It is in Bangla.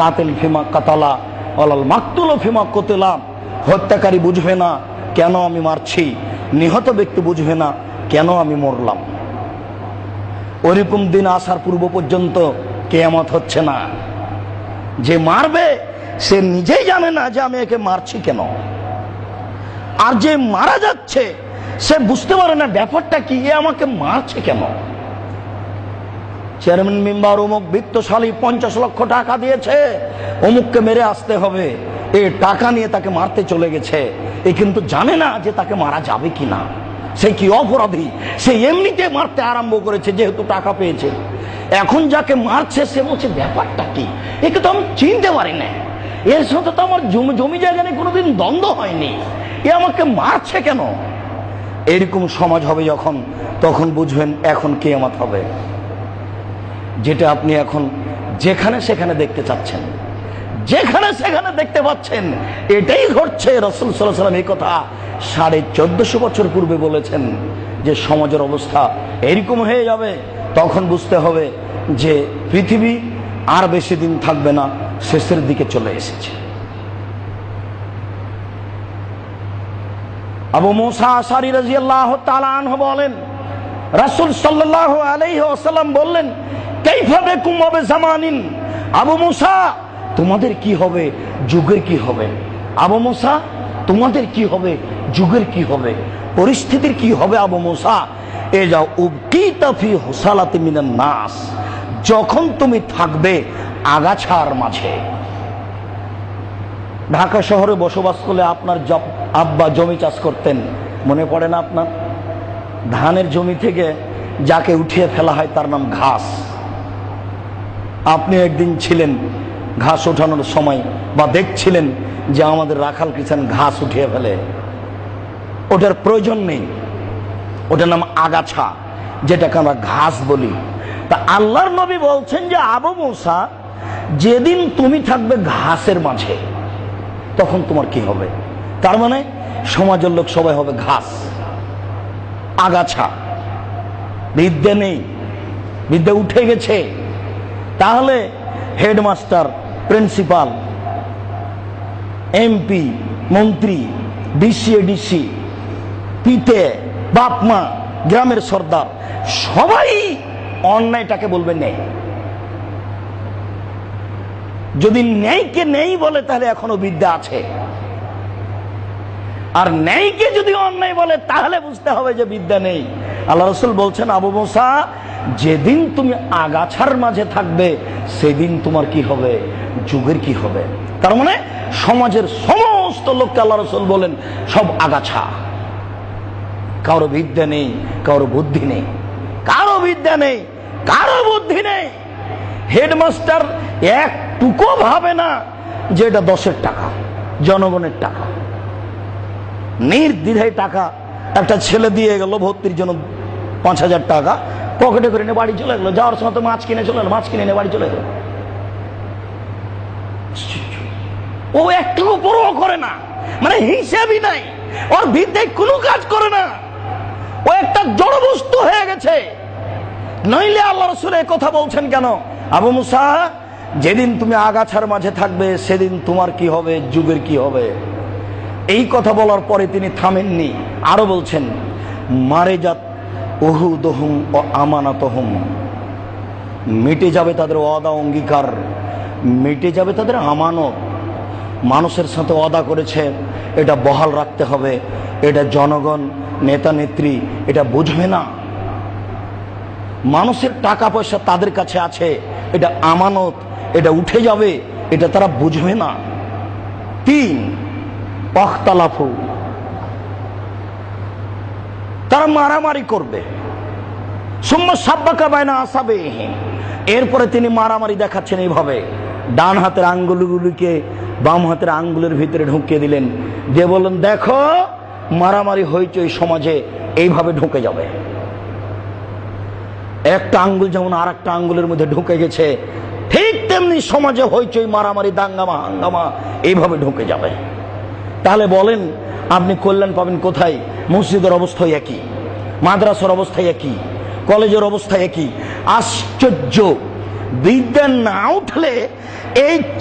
কাতেল ফিমা কাতালা অলাল মাকতুল ফিমা কোতেলাম হত্যাকারী বুঝবে না কেন আমি মারছি, নিহত ব্যক্তি বুঝবে না কেন আমি মরলাম। ওরকম দিন আসার পূর্ব পর্যন্ত কেয়ামত হচ্ছে না। যে মারবে, সে নিজেই জানে না যে আমি একে মারছি কেন। আর যে মারা যাচ্ছে, সে বুঝতে পারে না ব্যাপারটা কি, এ আমাকে মারছে কেন। চেয়ারম্যান মেম্বার অমুক বৃত্তশালী পঞ্চাশ লক্ষ টাকা দিয়েছে, অমুককে মেরে আসতে হবে। এ টাকা নিয়ে তাকে মারতে চলে গেছে। এ কিন্তু জানে না যে তাকে মারা যাবে কি না সে কি অপরাধী? সে এমনিতে মারতে আরম্ভ করেছে, যেহেতু টাকা পেয়েছে। এখন যাকে মারছে, সে বলছে, ব্যাপারটা কি? একে তো আমি চিনতে পারি না। এর সাথে তো আমার জমি জমি জায়গা নিয়ে কোনোদিন দ্বন্দ্ব হয়নি। এ আমাকে মারছে কেন? এরকম সমাজ হবে যখন, তখন বুঝবেন এখন কেয়ামত হবে। যেটা আপনি এখন যেখানে সেখানে দেখতে চাচ্ছেন। যেখানে সেখানে দেখতে পাচ্ছেন, এটাই ঘটছে। রসুল সাল্লাহ সাল্লাম এই কথা সাড়ে চোদ্দশো বছর পূর্বে বলেছেন যে সমাজের অবস্থা এরকম হয়ে যাবে, তখন বুঝতে হবে যে পৃথিবী আর বেশি দিন থাকবে না, শেষের দিকে চলে এসেছে। আবু মুসা আসারি রাজিয়াল্লাহ তালান বলেন, রাসুল সাল্লাহ আলাইহি বললেন কাইফাবে কুমাবে জামানিন? আবু মুসা, তোমাদের কি হবে? যুগের কি হবে? আবু মুসা, তোমাদের কি হবে? যুগের কি হবে? পরিস্থিতির কি হবে আবু মুসা? এ যাও উবকিতাফি হোসালাতে মিনান নাস। যখন তুমি থাকবে আগাছার মাঝে। ঢাকা শহরে বসবাস করলে আপনার আব্বা জমি চাষ করতেন। মনে পড়ে না আপনার? ধানের জমি থেকে যাকে উঠিয়ে ফেলা হয় তার নাম ঘাস। আপনি একদিন ছিলেন ঘাস ওঠানোর সময় বা দেখছিলেন যে আমাদের রাখাল কৃষাণ ঘাস উঠিয়ে ফেলে। ওটার প্রয়োজন নেই। ওটার নাম আগাছা, যেটাকে আমরা ঘাস বলি। তা আল্লাহর নবী বলছেন যে, আবু মৌসা, যেদিন তুমি থাকবে ঘাসের মাঝে, তখন তোমার কি হবে? তার মানে সমাজের লোক সবাই হবে ঘাস। আগাছা। বিদ্যে নেই। বিদ্যে উঠে গেছে। তাহলে হেডমাস্টার, প্রিন্সিপাল, এমপি, মন্ত্রী, ডিসি পিতে বাপ মা গ্রামের সর্দার, সবাই অন্যায়টাকে বলবে নেই। যদি ন্যায়কে নেই বলে, তাহলে এখনও বিদ্যা আছে। আর ন্যায়কে যদি অন্যায় বলে, তাহলে বুঝতে হবে যে বিদ্যা নেই। আল্লাহ রসুল বলছেন, আবু মোসা, যেদিন তুমি আগাছার মাঝে থাকবে, সেদিন তোমার কি হবে? যুগের কি হবে? তার মানে সমাজের সমস্ত লোককে আল্লাহ রসুল বলেন, সব আগাছা। কারও বিদ্যা নেই, কারও বুদ্ধি নেই, কারও বিদ্যা নেই, কারও বুদ্ধি নেই। হেডমাস্টার একটুকু ভাবে না যে এটা দশের টাকা, জনগণের টাকা। নির্দ্বিধায় টাকা একটা ছেলে দিয়ে গেল, ভর্তির জন্য পাঁচ হাজার টাকা। পকেটে করে নিয়ে বাড়ি চলে গেলো। যাওয়ার সময় তো মাছ কিনে চলে গেলো মাছ কিনে নিয়ে বাড়ি চলে গেলো। ও একটুকু পরোয়া করে না। মানে হিসাবই নাই। ওর বিদ্যায় কোনো কাজ করে না। ও একটা জড় বস্তু হয়ে গেছে। নইলে আল্লাহ এই কথা বলছেন কেন? আবু মুসা, যেদিন তুমি আগাছার মাঝে থাকবে, সেদিন তোমার কি হবে, যুগের কি হবে? এই কথা বলার পরে তিনি থামেননি। আরও বলছেন, মারে যাত ওহু দহুম ও আমানাতহুম। মিটে যাবে তাদের অদা অঙ্গীকার। মিটে যাবে তাদের আমানত। মানুষের সাথে অদা করেছে, এটা বহাল রাখতে হবে। এটা জনগণ, নেতা, নেত্রী, এটা বুঝবে না। মানুষের টাকা পয়সা তাদের কাছে আছে, এটা আমানত, এটা উঠে যাবে, এটা তারা বুঝবে না। তিন, পখতালাফু। মারামারি করবে। এরপরে তিনি মারামারি দেখাচ্ছেন এইভাবে। ডান হাতের আঙ্গুলগুলিকে বাম হাতের আঙ্গুলের ভিতরে ঢুকিয়ে দিলেন। দিয়ে বললেন, দেখো, মারামারি হইচই সমাজে এইভাবে ঢুকে যাবে। একটা আঙ্গুল যেমন আর একটা আঙ্গুলের মধ্যে ঢুকে গেছে, ঠিক তেমনি সমাজে হইচই, মারামারি, দাঙ্গামা, হাঙ্গামা এইভাবে ঢুকে যাবে। তাহলে বলেন, আপনি কল্যাণ পাবেন কোথায়? মসজিদের অবস্থায় একই। মাদ্রাসার অবস্থায় একই কলেজের অবস্থায় একই। আশ্চর্য। বিদ্যা না উঠলে এই